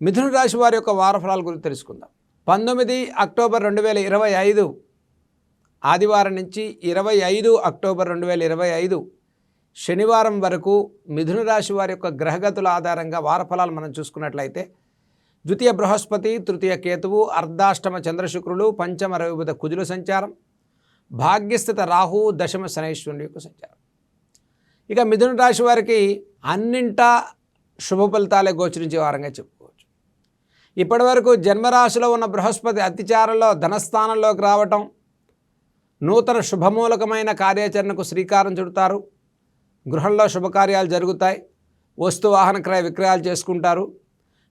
మిథున రాశి వారి యొక్క వారఫలాల గురించి తెలుసుకుందాం. పంతొమ్మిది అక్టోబర్ రెండు వేల ఇరవై ఐదు ఆదివారం నుంచి ఇరవై ఐదు అక్టోబర్ రెండు వేల ఇరవై ఐదు శనివారం వరకు మిథున రాశి వారి యొక్క గ్రహగతుల ఆధారంగా వారఫలాలు మనం చూసుకున్నట్లయితే ద్వితీయ బృహస్పతి తృతీయ కేతువు అర్ధాష్టమ చంద్రశుక్రులు పంచమ రవిబుధ కుజుల సంచారం భాగ్యస్థిత రాహు దశమ శనైశ్వరుని యొక్క సంచారం. ఇక మిథున రాశి వారికి అన్నింటా శుభ ఫలితాలే గోచరించే వారంగా చెప్పు ఇప్పటివరకు జన్మరాశిలో ఉన్న బృహస్పతి అతిచారంలో ధనస్థానంలోకి రావటం నూతన శుభమూలకమైన కార్యాచరణకు శ్రీకారం చుడతారు. గృహంలో శుభకార్యాలు జరుగుతాయి. వస్తు వాహన క్రయ విక్రయాలు చేసుకుంటారు.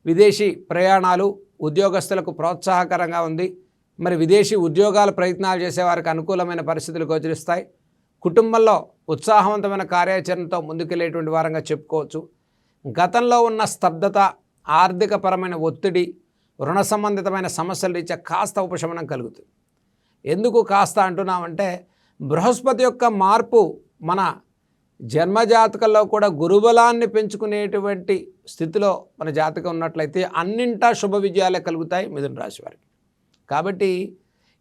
విదేశీ ప్రయాణాలు ఉద్యోగస్తులకు ప్రోత్సాహకరంగా ఉంది. మరి విదేశీ ఉద్యోగాల ప్రయత్నాలు చేసేవారికి అనుకూలమైన పరిస్థితులు గోచరిస్తాయి. కుటుంబంలో ఉత్సాహవంతమైన కార్యాచరణతో ముందుకెళ్ళేటువంటి వారంగా చెప్పుకోవచ్చు. గతంలో ఉన్న స్తబ్దత ఆర్థికపరమైన ఒత్తిడి రుణ సంబంధితమైన సమస్యల రీత్యా కాస్త ఉపశమనం కలుగుతుంది. ఎందుకు కాస్త అంటున్నామంటే బృహస్పతి యొక్క మార్పు మన జన్మజాతకంలో కూడా గురుబలాన్ని పెంచుకునేటువంటి స్థితిలో మన జాతకం ఉన్నట్లయితే అన్నింటా శుభ విజయాలే కలుగుతాయి మిథున రాశి వారికి. కాబట్టి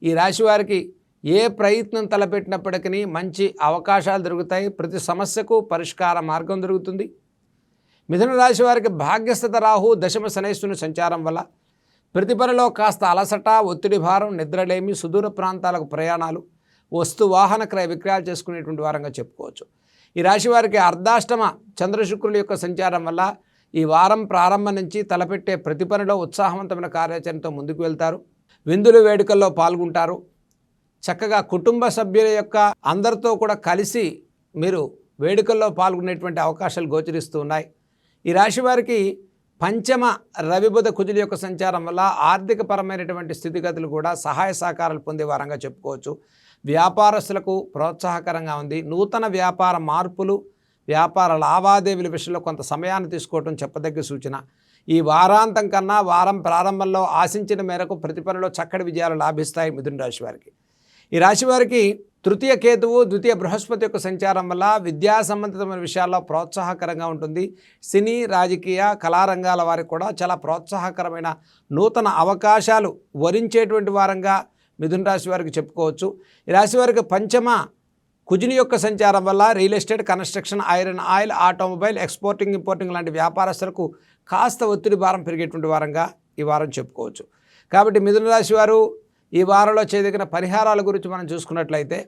ఈ రాశి వారికి ఏ ప్రయత్నం తలపెట్టినప్పటికీ మంచి అవకాశాలు దొరుకుతాయి ప్రతి సమస్యకు పరిష్కార మార్గం దొరుకుతుంది. మిథున రాశి వారికి భాగ్యస్థత రాహు దశమ శనైశ్వరుని సంచారం వల్ల ప్రతి పనిలో కాస్త అలసట ఒత్తిడి భారం నిద్రలేమి సుదూర ప్రాంతాలకు ప్రయాణాలు వస్తు వాహన క్రయ విక్రయాలు చేసుకునేటువంటి వారంగా చెప్పుకోవచ్చు. ఈ రాశి వారికి అర్ధాష్టమ చంద్రశుక్రుల యొక్క సంచారం వల్ల ఈ వారం ప్రారంభం నుంచి తలపెట్టే ప్రతి పనిలో ఉత్సాహవంతమైన కార్యాచరణతో ముందుకు వెళ్తారు. విందులు వేడుకల్లో పాల్గొంటారు. చక్కగా కుటుంబ సభ్యుల యొక్క అందరితో కూడా కలిసి మీరు వేడుకల్లో పాల్గొనేటువంటి అవకాశాలు గోచరిస్తూ ఉన్నాయి. ఈ రాశి వారికి పంచమ రవిబుధ కుజుల యొక్క సంచారం వల్ల ఆర్థికపరమైనటువంటి స్థితిగతులు కూడా సహాయ సహకారాలు పొందే వారంగా చెప్పుకోవచ్చు. వ్యాపారస్తులకు ప్రోత్సాహకరంగా ఉంది. నూతన వ్యాపార మార్పులు వ్యాపార లావాదేవీల విషయంలో కొంత సమయాన్ని తీసుకోవటం చెప్పదగ్గ సూచన. ఈ వారాంతం కన్నా వారం ప్రారంభంలో ఆశించిన మేరకు ప్రతి పనిలో చక్కటి విజయాలు లాభిస్తాయి మిథున రాశి వారికి. ఈ రాశి వారికి తృతీయ కేతువు ద్వితీయ బృహస్పతి యొక్క సంచారం వల్ల విద్యా సంబంధితమైన విషయాల్లో ప్రోత్సాహకరంగా ఉంటుంది. సినీ రాజకీయ కళారంగాల వారికి కూడా చాలా ప్రోత్సాహకరమైన నూతన అవకాశాలు వరించేటువంటి వారంగా మిథున రాశి వారికి చెప్పుకోవచ్చు. ఈ రాశి వారికి పంచమ కుజుని యొక్క సంచారం వల్ల real estate construction iron oil automobile exporting importing లాంటి వ్యాపారస్తులకు కాస్త ఒత్తిడి భారం పెరిగేటువంటి వారంగా ఈ వారం చెప్పుకోవచ్చు. కాబట్టి మిథున రాశి వారు ఈ వారంలో చేయదగిన పరిహారాల గురించి మనం చూసుకున్నట్లయితే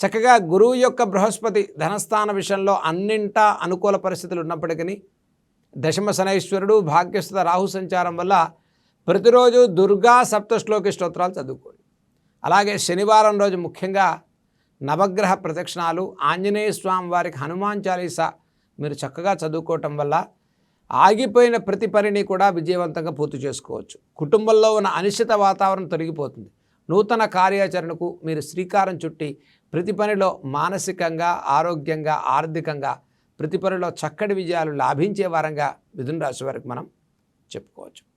చక్కగా గురువు యొక్క బృహస్పతి ధనస్థాన విషయంలో అన్నింటా అనుకూల పరిస్థితులు ఉన్నప్పటికీ దశమ శనైశ్వరుడు భాగ్యస్థ రాహు సంచారం వల్ల ప్రతిరోజు దుర్గా సప్తశ్లోకి స్తోత్రాలు చదువుకోండి. అలాగే శనివారం రోజు ముఖ్యంగా నవగ్రహ ప్రదక్షిణాలు ఆంజనేయ స్వామి వారికి హనుమాన్ చాలీసా మీరు చక్కగా చదువుకోవటం వల్ల ఆగిపోయిన ప్రతి పనిని కూడా విజయవంతంగా పూర్తి చేసుకోవచ్చు. కుటుంబంలో ఉన్న అనిశ్చిత వాతావరణం తొలగిపోతుంది. నూతన కార్యాచరణకు మీరు శ్రీకారం చుట్టి ప్రతి పనిలో మానసికంగా ఆరోగ్యంగా ఆర్థికంగా ప్రతి పనిలో చక్కటి విజయాలు లాభించే వారంగా మిథున రాశి వారికి మనం చెప్పుకోవచ్చు.